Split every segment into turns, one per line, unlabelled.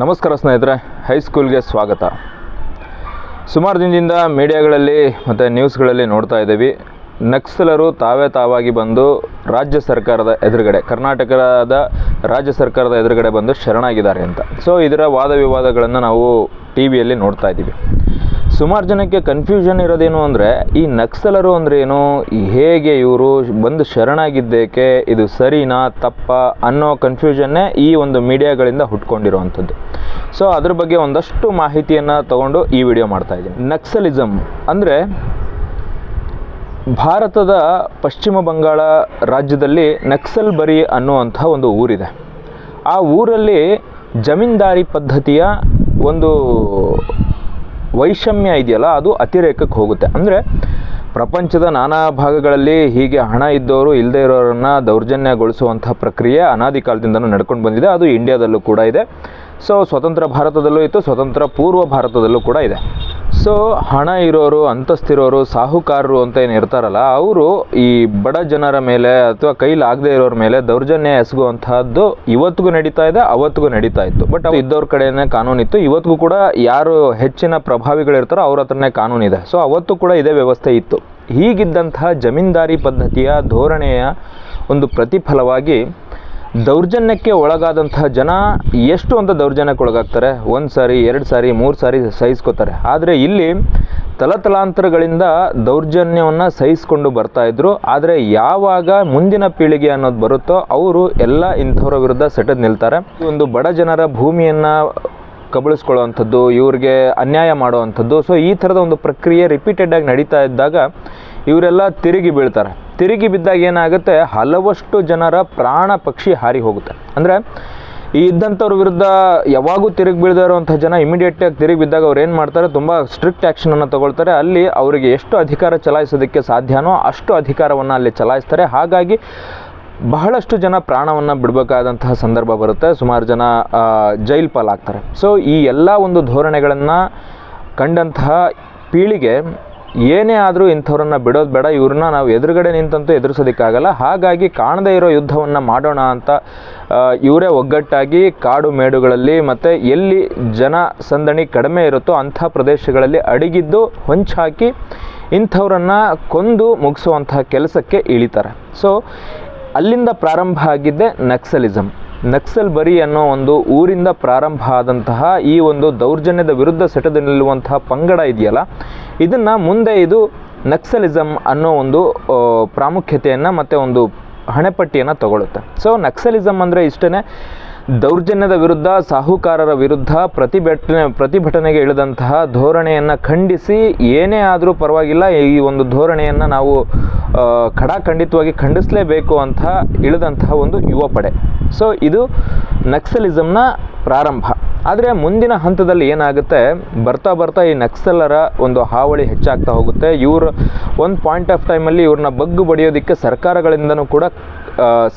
ನಮಸ್ಕಾರ ಸ್ನೇಹಿತರೆ ಹೈಸ್ಕೂಲ್ಗೆ ಸ್ವಾಗತ. ಸುಮಾರು ದಿನದಿಂದ ಮೀಡಿಯಾಗಳಲ್ಲಿ ಮತ್ತು ನ್ಯೂಸ್ಗಳಲ್ಲಿ ನೋಡ್ತಾ ಇದ್ದೀವಿ. ನಕ್ಸಲರು ತಾವೇ ತಾವಾಗಿ ಬಂದು ರಾಜ್ಯ ಸರ್ಕಾರದ ಎದುರುಗಡೆ, ಕರ್ನಾಟಕದ ರಾಜ್ಯ ಸರ್ಕಾರದ ಎದುರುಗಡೆ ಬಂದು ಶರಣಾಗಿದ್ದಾರೆ ಅಂತ. ಸೊ ಇದರ ವಾದ ವಿವಾದಗಳನ್ನು ನಾವು ಟಿ ವಿಯಲ್ಲಿ ನೋಡ್ತಾ ಇದ್ದೀವಿ. ಸುಮಾರು ಜನಕ್ಕೆ ಕನ್ಫ್ಯೂಷನ್ ಇರೋದೇನು ಅಂದರೆ, ಈ ನಕ್ಸಲರು ಅಂದ್ರೆ ಏನು? ಹೇಗೆ ಇವರು ಬಂದು ಶರಣಾಗಿದ್ದೇಕೆ? ಇದು ಸರಿನಾ, ತಪ್ಪ ಅನ್ನೋ ಕನ್ಫ್ಯೂಷನ್ನೇ ಈ ಒಂದು ಮೀಡಿಯಾಗಳಿಂದ ಹುಟ್ಕೊಂಡಿರುವಂಥದ್ದು. ಸೊ ಅದ್ರ ಬಗ್ಗೆ ಒಂದಷ್ಟು ಮಾಹಿತಿಯನ್ನು ತಗೊಂಡು ಈ ವಿಡಿಯೋ ಮಾಡ್ತಾ ಇದ್ದೀನಿ. ನಕ್ಸಲಿಸಮ್ ಅಂದರೆ, ಭಾರತದ ಪಶ್ಚಿಮ ಬಂಗಾಳ ರಾಜ್ಯದಲ್ಲಿ ನಕ್ಸಲ್ ಬರಿ ಅನ್ನುವಂಥ ಒಂದು ಊರಿದೆ. ಆ ಊರಲ್ಲಿ ಜಮೀನ್ದಾರಿ ಪದ್ಧತಿಯ ಒಂದು ವೈಷಮ್ಯ ಇದೆಯಲ್ಲ, ಅದು ಅತಿರೇಕಕ್ಕೆ ಹೋಗುತ್ತೆ. ಅಂದರೆ ಪ್ರಪಂಚದ ನಾನಾ ಭಾಗಗಳಲ್ಲಿ ಹೀಗೆ ಹಣ ಇದ್ದವರು ಇಲ್ಲದೇ ಇರೋರನ್ನು ದೌರ್ಜನ್ಯಗೊಳಿಸುವಂಥ ಪ್ರಕ್ರಿಯೆ ಅನಾದಿ ಕಾಲದಿಂದನೂ ನಡ್ಕೊಂಡು ಬಂದಿದೆ. ಅದು ಇಂಡಿಯಾದಲ್ಲೂ ಕೂಡ ಇದೆ. ಸೊ ಸ್ವತಂತ್ರ ಭಾರತದಲ್ಲೂ ಇತ್ತು, ಸ್ವತಂತ್ರ ಪೂರ್ವ ಭಾರತದಲ್ಲೂ ಕೂಡ ಇದೆ. ಸೊ ಹಣ ಇರೋರು, ಅಂತಸ್ತಿರೋರು, ಸಾಹುಕಾರರು ಅಂತ ಏನು ಇರ್ತಾರಲ್ಲ, ಅವರು ಈ ಬಡ ಜನರ ಮೇಲೆ ಅಥವಾ ಕೈಲಾಗದೇ ಇರೋರ ಮೇಲೆ ದೌರ್ಜನ್ಯ ಎಸಗುವಂತಹದ್ದು ಇವತ್ತಿಗೂ ನಡೀತಾ ಇದೆ, ಅವತ್ತಿಗೂ ನಡೀತಾ ಇತ್ತು. ಬಟ್ ಅವ್ರು ಇದ್ದವ್ರ ಕಡೆನೇ ಕಾನೂನಿತ್ತು ಇವತ್ತಿಗೂ ಕೂಡ ಯಾರು ಹೆಚ್ಚಿನ ಪ್ರಭಾವಿಗಳಿರ್ತಾರೋ ಅವ್ರ ಹತ್ರನೇ ಕಾನೂನಿದೆ ಸೊ ಅವತ್ತು ಕೂಡ ಇದೇ ವ್ಯವಸ್ಥೆ ಇತ್ತು. ಹೀಗಿದ್ದಂತಹ ಜಮೀನ್ದಾರಿ ಪದ್ಧತಿಯ ಧೋರಣೆಯ ಒಂದು ಪ್ರತಿಫಲವಾಗಿ ದೌರ್ಜನ್ಯಕ್ಕೆ ಒಳಗಾದಂತಹ ಜನ ಎಷ್ಟು ಅಂತ ದೌರ್ಜನ್ಯಕ್ಕೆ ಒಳಗಾಗ್ತಾರೆ? ಒಂದು ಸಾರಿ, ಎರಡು ಸಾರಿ, ಮೂರು ಸಾರಿ ಸಹಿಸ್ಕೋತಾರೆ. ಆದರೆ ಇಲ್ಲಿ ತಲತಲಾಂತರಗಳಿಂದ ದೌರ್ಜನ್ಯವನ್ನು ಸಹಿಸ್ಕೊಂಡು ಬರ್ತಾ ಇದ್ರು. ಆದರೆ ಯಾವಾಗ ಮುಂದಿನ ಪೀಳಿಗೆ ಅನ್ನೋದು ಬರುತ್ತೋ, ಅವರು ಎಲ್ಲ ಇಂಥವ್ರ ವಿರುದ್ಧ ಸೆಟದ್ ನಿಲ್ತಾರೆ. ಒಂದು ಬಡ ಜನರ ಭೂಮಿಯನ್ನು ಕಬಳಿಸ್ಕೊಳ್ಳೋವಂಥದ್ದು, ಇವ್ರಿಗೆ ಅನ್ಯಾಯ ಮಾಡುವಂಥದ್ದು. ಸೊ ಈ ಥರದ ಒಂದು ಪ್ರಕ್ರಿಯೆ ರಿಪೀಟೆಡ್ ಆಗಿ ನಡೀತಾ ಇದ್ದಾಗ, ಇವರೆಲ್ಲ ತಿರುಗಿ ಬೀಳ್ತಾರೆ. ತಿರುಗಿ ಬಿದ್ದಾಗ ಏನಾಗುತ್ತೆ? ಹಲವಷ್ಟು ಜನರ ಪ್ರಾಣ ಪಕ್ಷಿ ಹಾರಿ ಹೋಗುತ್ತೆ. ಅಂದರೆ ಈ ಇದ್ದಂಥವ್ರ ವಿರುದ್ಧ ಯಾವಾಗೂ ತಿರುಗಿ ಬೀಳದೇ ಇರುವಂಥ ಜನ ಇಮಿಡಿಯೇಟಾಗಿ ತಿರುಗಿ ಬಿದ್ದಾಗ ಅವ್ರು ಏನು ಮಾಡ್ತಾರೆ? ತುಂಬ ಸ್ಟ್ರಿಕ್ಟ್ ಆ್ಯಕ್ಷನನ್ನು ತಗೊಳ್ತಾರೆ. ಅಲ್ಲಿ ಅವರಿಗೆ ಎಷ್ಟು ಅಧಿಕಾರ ಚಲಾಯಿಸೋದಕ್ಕೆ ಸಾಧ್ಯನೋ ಅಷ್ಟು ಅಧಿಕಾರವನ್ನು ಅಲ್ಲಿ ಚಲಾಯಿಸ್ತಾರೆ. ಹಾಗಾಗಿ ಬಹಳಷ್ಟು ಜನ ಪ್ರಾಣವನ್ನು ಬಿಡಬೇಕಾದಂತಹ ಸಂದರ್ಭ ಬರುತ್ತೆ. ಸುಮಾರು ಜನ ಜೈಲ್ ಪಾಲಾಗ್ತಾರೆ. ಸೊ ಈ ಎಲ್ಲ ಒಂದು ಧೋರಣೆಗಳನ್ನು ಕಂಡಂತಹ ಪೀಳಿಗೆ ಏನೇ ಆದರೂ ಇಂಥವ್ರನ್ನ ಬಿಡೋದು ಬೇಡ, ಇವ್ರನ್ನ ನಾವು ಎದುರುಗಡೆ ನಿಂತಂತೂ ಎದುರಿಸೋದಕ್ಕಾಗಲ್ಲ. ಹಾಗಾಗಿ ಕಾಣದೇ ಇರೋ ಯುದ್ಧವನ್ನು ಮಾಡೋಣ ಅಂತ ಇವರೇ ಒಗ್ಗಟ್ಟಾಗಿ ಕಾಡು ಮೇಡುಗಳಲ್ಲಿ ಮತ್ತು ಎಲ್ಲಿ ಜನ ಸಂದಣಿ ಕಡಿಮೆ ಇರುತ್ತೋ ಅಂಥ ಪ್ರದೇಶಗಳಲ್ಲಿ ಅಡಗಿದ್ದು ಹೊಂಚಾಕಿ ಇಂಥವ್ರನ್ನು ಕೊಂದು ಮುಗಿಸುವಂತಹ ಕೆಲಸಕ್ಕೆ ಇಳಿತಾರೆ. ಸೊ ಅಲ್ಲಿಂದ ಪ್ರಾರಂಭ ಆಗಿದ್ದೆ ನಕ್ಸಲಿಸಮ್ ನಕ್ಸಲ್ ಬರಿ ಅನ್ನೋ ಒಂದು ಊರಿಂದ ಪ್ರಾರಂಭ ಆದಂತಹ ಈ ಒಂದು ದೌರ್ಜನ್ಯದ ವಿರುದ್ಧ ಸೆಟೆದು ನಿಲ್ಲುವಂತಹ ಪಂಗಡ ಇದೆಯಲ್ಲ ಇದನ್ನು ಮುಂದೆ ಇದು ನಕ್ಸಲಿಸಮ್ ಅನ್ನೋ ಒಂದು ಪ್ರಾಮುಖ್ಯತೆಯನ್ನು ಮತ್ತು ಒಂದು ಹಣೆಪಟ್ಟಿಯನ್ನು ತಗೊಳುತ್ತೆ. ಸೊ ನಕ್ಸಲಿಸಮ್ ಅಂದರೆ ಇಷ್ಟೇ ದೌರ್ಜನ್ಯದ ವಿರುದ್ಧ, ಸಾಹುಕಾರರ ವಿರುದ್ಧ ಪ್ರತಿಭಟನೆ, ಪ್ರತಿಭಟನೆಗೆ ಇಳಿದಂತಹ ಧೋರಣೆಯನ್ನು ಖಂಡಿಸಿ, ಏನೇ ಆದರೂ ಪರವಾಗಿಲ್ಲ, ಈ ಒಂದು ಧೋರಣೆಯನ್ನು ನಾವು ಖಡಾಖಂಡಿತವಾಗಿ ಖಂಡಿಸಲೇಬೇಕು ಅಂತ ಇಳಿದಂತಹ ಒಂದು ಯುವ ಪಡೆ ಸೊ ಇದು ನಕ್ಸಲಿಸಮ್ನ ಪ್ರಾರಂಭ. ಆದರೆ ಮುಂದಿನ ಹಂತದಲ್ಲಿ ಏನಾಗುತ್ತೆ? ಬರ್ತಾ ಬರ್ತಾ ಈ ನಕ್ಸಲರ ಒಂದು ಹಾವಳಿ ಹೆಚ್ಚಾಗ್ತಾ ಹೋಗುತ್ತೆ. ಇವರು ಒಂದು ಪಾಯಿಂಟ್ ಆಫ್ ಟೈಮಲ್ಲಿ ಇವ್ರನ್ನ ಬಗ್ಗು ಬಡಿಯೋದಕ್ಕೆ ಸರ್ಕಾರಗಳಿಂದನೂ ಕೂಡ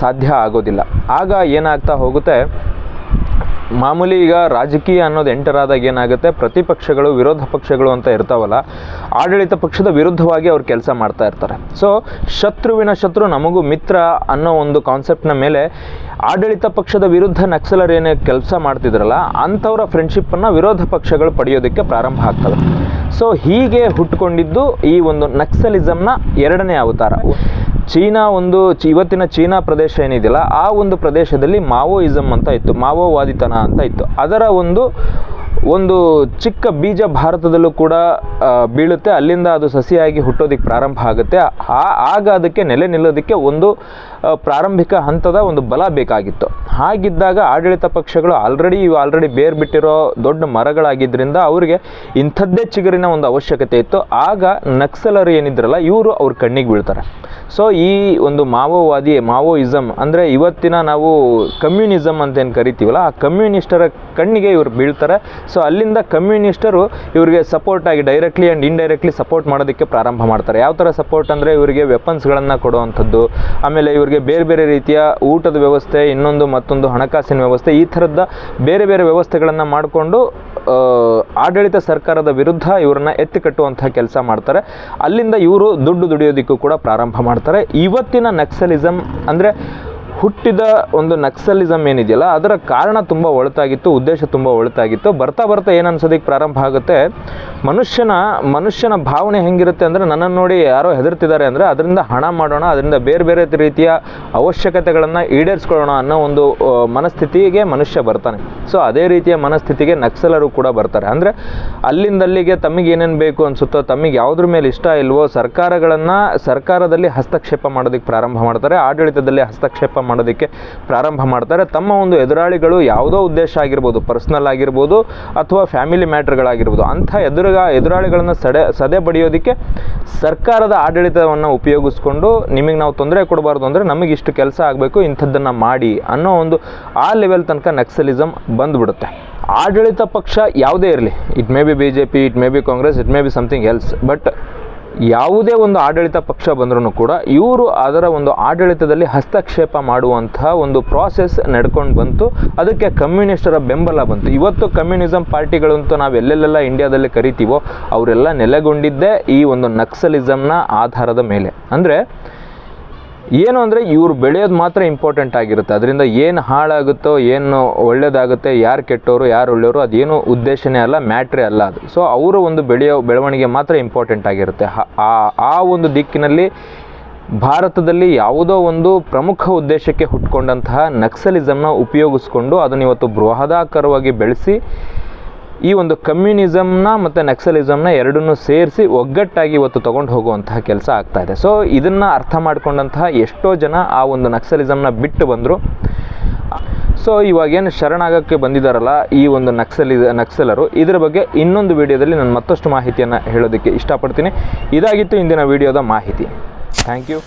ಸಾಧ್ಯ ಆಗೋದಿಲ್ಲ. ಆಗ ಏನಾಗ್ತಾ ಹೋಗುತ್ತೆ? ಮಾಮೂಲಿ ಈಗ ರಾಜಕೀಯ ಅನ್ನೋದು ಎಂಟರ್ ಆದಾಗ ಏನಾಗುತ್ತೆ? ಪ್ರತಿಪಕ್ಷಗಳು, ವಿರೋಧ ಪಕ್ಷಗಳು ಅಂತ ಇರ್ತಾವಲ್ಲ, ಆಡಳಿತ ಪಕ್ಷದ ವಿರುದ್ಧವಾಗಿ ಅವ್ರು ಕೆಲಸ ಮಾಡ್ತಾ ಇರ್ತಾರೆ. ಸೊ ಶತ್ರುವಿನ ಶತ್ರು ನಮಗೂ ಮಿತ್ರ ಅನ್ನೋ ಒಂದು ಕಾನ್ಸೆಪ್ಟ್ನ ಮೇಲೆ ಆಡಳಿತ ಪಕ್ಷದ ವಿರುದ್ಧ ನಕ್ಸಲರ್ ಏನೇ ಕೆಲಸ ಮಾಡ್ತಿದ್ರಲ್ಲ, ಅಂಥವರ ಫ್ರೆಂಡ್ಶಿಪ್ಪನ್ನು ವಿರೋಧ ಪಕ್ಷಗಳು ಪಡೆಯೋದಕ್ಕೆ ಪ್ರಾರಂಭ ಆಗ್ತವೆ ಸೊ ಹೀಗೆ ಹುಟ್ಕೊಂಡಿದ್ದು ಈ ಒಂದು ನಕ್ಸಲಿಸಮ್ನ ಎರಡನೇ ಅವತಾರ. ಚೀನಾ ಒಂದು ಇವತ್ತಿನ ಚೀನಾ ಪ್ರದೇಶ ಏನಿದೆಯಲ್ಲ, ಆ ಒಂದು ಪ್ರದೇಶದಲ್ಲಿ ಮಾವೋಯಿಸಮ್ ಅಂತ ಇತ್ತು, ಮಾವೋವಾದಿತನ ಅಂತ ಇತ್ತು. ಅದರ ಒಂದು ಒಂದು ಚಿಕ್ಕ ಬೀಜ ಭಾರತದಲ್ಲೂ ಕೂಡ ಬೀಳುತ್ತೆ. ಅಲ್ಲಿಂದ ಅದು ಸಸಿಯಾಗಿ ಹುಟ್ಟೋದಕ್ಕೆ ಪ್ರಾರಂಭ ಆಗುತ್ತೆ. ಆ- ಆಗ ಅದಕ್ಕೆ ನೆಲೆ ನಿಲ್ಲೋದಕ್ಕೆ ಒಂದು ಪ್ರಾರಂಭಿಕ ಹಂತದ ಒಂದು ಬಲ ಬೇಕಾಗಿತ್ತು. ಹಾಗಿದ್ದಾಗ ಆಡಳಿತ ಪಕ್ಷಗಳು ಆಲ್ರೆಡಿ ಇವು ಆಲ್ರೆಡಿ ಬೇರ್ ಬಿಟ್ಟಿರೋ ದೊಡ್ಡ ಮರಗಳಾಗಿದ್ದರಿಂದ ಅವರಿಗೆ ಇಂಥದ್ದೇ ಚಿಗುರಿನ ಒಂದು ಅವಶ್ಯಕತೆ ಇತ್ತು. ಆಗ ನಕ್ಸಲರು ಏನಿದ್ರಲ್ಲ, ಇವರು ಅವ್ರ ಕಣ್ಣಿಗೆ ಬೀಳ್ತಾರೆ. ಸೊ ಈ ಒಂದು ಮಾವೋವಾದಿ ಮಾವೋಯಿಸಮ್ ಅಂದರೆ ಇವತ್ತಿನ ನಾವು ಕಮ್ಯುನಿಸಮ್ ಅಂತ ಏನು ಕರಿತೀವಲ್ಲ, ಆ ಕಮ್ಯುನಿಸ್ಟರ ಕಣ್ಣಿಗೆ ಇವರು ಬೀಳ್ತಾರೆ. ಸೊ ಅಲ್ಲಿಂದ ಕಮ್ಯುನಿಸ್ಟರು ಇವರಿಗೆ ಸಪೋರ್ಟ್ ಆಗಿ ಡೈರೆಕ್ಟ್ಲಿ ಆ್ಯಂಡ್ ಇಂಡೈರೆಕ್ಟ್ಲಿ ಸಪೋರ್ಟ್ ಮಾಡೋದಕ್ಕೆ ಪ್ರಾರಂಭ ಮಾಡ್ತಾರೆ. ಯಾವ ಥರ ಸಪೋರ್ಟ್ ಅಂದರೆ ಇವರಿಗೆ ವೆಪನ್ಸ್ಗಳನ್ನು ಕೊಡುವಂಥದ್ದು, ಆಮೇಲೆ ಇವರಿಗೆ ಬೇರೆ ಬೇರೆ ರೀತಿಯ ಊಟದ ವ್ಯವಸ್ಥೆ, ಇನ್ನೊಂದು ಮತ್ತೊಂದು ಹಣಕಾಸಿನ ವ್ಯವಸ್ಥೆ, ಈ ಥರದ ಬೇರೆ ಬೇರೆ ವ್ಯವಸ್ಥೆಗಳನ್ನು ಮಾಡಿಕೊಂಡು ಆಡಳಿತ ಸರ್ಕಾರದ ವಿರುದ್ಧ ಇವರನ್ನ ಎತ್ತಿ ಕಟ್ಟುವಂಥ ಕೆಲಸ ಮಾಡ್ತಾರೆ. ಅಲ್ಲಿಂದ ಇವರು ದುಡ್ಡು ದುಡಿಯೋದಕ್ಕೂ ಕೂಡ ಪ್ರಾರಂಭ ಮಾಡ್ತಾರೆ. ಇವತ್ತಿನ ನಕ್ಸಲಿಸಮ್ ಅಂದರೆ ಹುಟ್ಟಿದ ಒಂದು ನಕ್ಸಲಿಸಮ್ ಏನಿದೆಯಲ್ಲ, ಅದರ ಕಾರಣ ತುಂಬ ಒಳತಾಗಿತ್ತು, ಉದ್ದೇಶ ತುಂಬ ಒಳತಾಗಿತ್ತು. ಬರ್ತಾ ಬರ್ತಾ ಏನು ಅನ್ಸೋದಕ್ಕೆ ಪ್ರಾರಂಭ ಆಗುತ್ತೆ? ಮನುಷ್ಯನ ಮನುಷ್ಯನ ಭಾವನೆ ಹೆಂಗಿರುತ್ತೆ ಅಂದರೆ ನನ್ನನ್ನು ನೋಡಿ ಯಾರೋ ಹೆದರ್ತಿದ್ದಾರೆ ಅಂದರೆ ಅದರಿಂದ ಹಣ ಮಾಡೋಣ, ಅದರಿಂದ ಬೇರೆ ಬೇರೆ ರೀತಿಯ ಅವಶ್ಯಕತೆಗಳನ್ನು ಈಡೇರಿಸ್ಕೊಳ್ಳೋಣ ಅನ್ನೋ ಒಂದು ಮನಸ್ಥಿತಿಗೆ ಮನುಷ್ಯ ಬರ್ತಾನೆ. ಸೊ ಅದೇ ರೀತಿಯ ಮನಸ್ಥಿತಿಗೆ ನಕ್ಸಲರು ಕೂಡ ಬರ್ತಾರೆ. ಅಂದರೆ ಅಲ್ಲಿಂದಲ್ಲಿಗೆ ತಮಗೆ ಏನೇನು ಬೇಕು ಅನಿಸುತ್ತೋ ತಮಗೆ ಯಾವುದ್ರ ಮೇಲೆ ಇಷ್ಟ ಇಲ್ವೋ ಸರ್ಕಾರಗಳನ್ನು ಸರ್ಕಾರದಲ್ಲಿ ಹಸ್ತಕ್ಷೇಪ ಮಾಡೋದಕ್ಕೆ ಪ್ರಾರಂಭ ಮಾಡ್ತಾರೆ. ಆಡಳಿತದಲ್ಲಿ ಹಸ್ತಕ್ಷೇಪ ಮಾಡೋದಕ್ಕೆ ಪ್ರಾರಂಭ ಮಾಡ್ತಾರೆ. ತಮ್ಮ ಒಂದು ಎದುರಾಳಿಗಳು ಯಾವುದೋ ಉದ್ದೇಶ ಆಗಿರ್ಬೋದು ಪರ್ಸ್ನಲ್ ಆಗಿರ್ಬೋದು ಅಥವಾ ಫ್ಯಾಮಿಲಿ ಮ್ಯಾಟ್ರ್ಗಳಾಗಿರ್ಬೋದು, ಅಂಥ ಎದುರುಗ ಎದುರಾಳಿಗಳನ್ನು ಸಡೆ, ಸದೆ ಬಡಿಯೋದಕ್ಕೆ ಸರ್ಕಾರದ ಆಡಳಿತವನ್ನು ಉಪಯೋಗಿಸ್ಕೊಂಡು ನಿಮಗೆ ನಾವು ತೊಂದರೆ ಕೊಡಬಾರ್ದು ಅಂದರೆ ನಮಗೆ ಇಷ್ಟು ಕೆಲಸ ಆಗಬೇಕು, ಇಂಥದ್ದನ್ನು ಮಾಡಿ ಅನ್ನೋ ಒಂದು ಆ ಲೆವೆಲ್ ತನಕ ನಕ್ಸಲಿಸಮ್ ಬಂದ್ಬಿಡುತ್ತೆ. ಆಡಳಿತ ಪಕ್ಷ ಯಾವುದೇ ಇರಲಿ. It may be B J P it may be Congress it may be something else but ಯಾವುದೇ ಒಂದು ಆಡಳಿತ ಪಕ್ಷ ಬಂದರೂ ಕೂಡ ಇವರು ಅದರ ಒಂದು ಆಡಳಿತದಲ್ಲಿ ಹಸ್ತಕ್ಷೇಪ ಮಾಡುವಂತಹ ಒಂದು ಪ್ರಾಸೆಸ್ ನಡ್ಕೊಂಡು ಬಂತು. ಅದಕ್ಕೆ ಕಮ್ಯುನಿಸ್ಟರ ಬೆಂಬಲ ಬಂತು. ಇವತ್ತು ಕಮ್ಯುನಿಸಂ ಪಾರ್ಟಿಗಳಂತೂ ನಾವು ಎಲ್ಲೆಲ್ಲೆಲ್ಲ ಇಂಡಿಯಾದಲ್ಲಿ ಕರಿತೀವೋ, ಅವರೆಲ್ಲ ನೆಲೆಗೊಂಡಿದ್ದೇ ಈ ಒಂದು ನಕ್ಸಲಿಸಮ್ನ ಆಧಾರದ ಮೇಲೆ. ಅಂದರೆ ಏನು ಅಂದರೆ ಇವ್ರು ಬೆಳೆಯೋದು ಮಾತ್ರ ಇಂಪಾರ್ಟೆಂಟ್ ಆಗಿರುತ್ತೆ. ಅದರಿಂದ ಏನು ಹಾಳಾಗುತ್ತೋ, ಏನು ಒಳ್ಳೇದಾಗುತ್ತೆ, ಯಾರು ಕೆಟ್ಟವರು ಯಾರು ಒಳ್ಳೆಯವರು, ಅದೇನು ಉದ್ದೇಶನೇ ಅಲ್ಲ, ಮ್ಯಾಟ್ರೇ ಅಲ್ಲ ಅದು. ಸೊ ಅವರು ಒಂದು ಬೆಳೆಯೋ ಬೆಳವಣಿಗೆ ಮಾತ್ರ ಇಂಪಾರ್ಟೆಂಟ್ ಆಗಿರುತ್ತೆ. ಆ ಒಂದು ದಿಕ್ಕಿನಲ್ಲಿ ಭಾರತದಲ್ಲಿ ಯಾವುದೋ ಒಂದು ಪ್ರಮುಖ ಉದ್ದೇಶಕ್ಕೆ ಹುಟ್ಕೊಂಡಂತಹ ನಕ್ಸಲಿಸಮ್ನ ಉಪಯೋಗಿಸ್ಕೊಂಡು ಅದನ್ನು ಇವತ್ತು ಬೃಹದಾಕಾರವಾಗಿ ಬೆಳೆಸಿ ಈ ಒಂದು ಕಮ್ಯುನಿಸಮ್ನ ಮತ್ತು ನಕ್ಸಲಿಸಮ್ನ ಎರಡನ್ನೂ ಸೇರಿಸಿ ಒಗ್ಗಟ್ಟಾಗಿ ಇವತ್ತು ತೊಗೊಂಡು ಹೋಗುವಂತಹ ಕೆಲಸ ಆಗ್ತಾ ಇದೆ. ಸೊ ಇದನ್ನು ಅರ್ಥ ಮಾಡಿಕೊಂಡಂತಹ ಎಷ್ಟೋ ಜನ ಆ ಒಂದು ನಕ್ಸಲಿಸಮ್ನ ಬಿಟ್ಟು ಬಂದರು. ಸೊ ಇವಾಗೇನು ಶರಣಾಗಕ್ಕೆ ಬಂದಿದ್ದಾರಲ್ಲ ಈ ಒಂದು ನಕ್ಸಲಿ ನಕ್ಸಲರು, ಇದರ ಬಗ್ಗೆ ಇನ್ನೊಂದು ವಿಡಿಯೋದಲ್ಲಿ ನಾನು ಮತ್ತಷ್ಟು ಮಾಹಿತಿಯನ್ನು ಹೇಳೋದಕ್ಕೆ ಇಷ್ಟಪಡ್ತೀನಿ. ಇದಾಗಿತ್ತು ಇಂದಿನ ವಿಡಿಯೋದ ಮಾಹಿತಿ. Thank you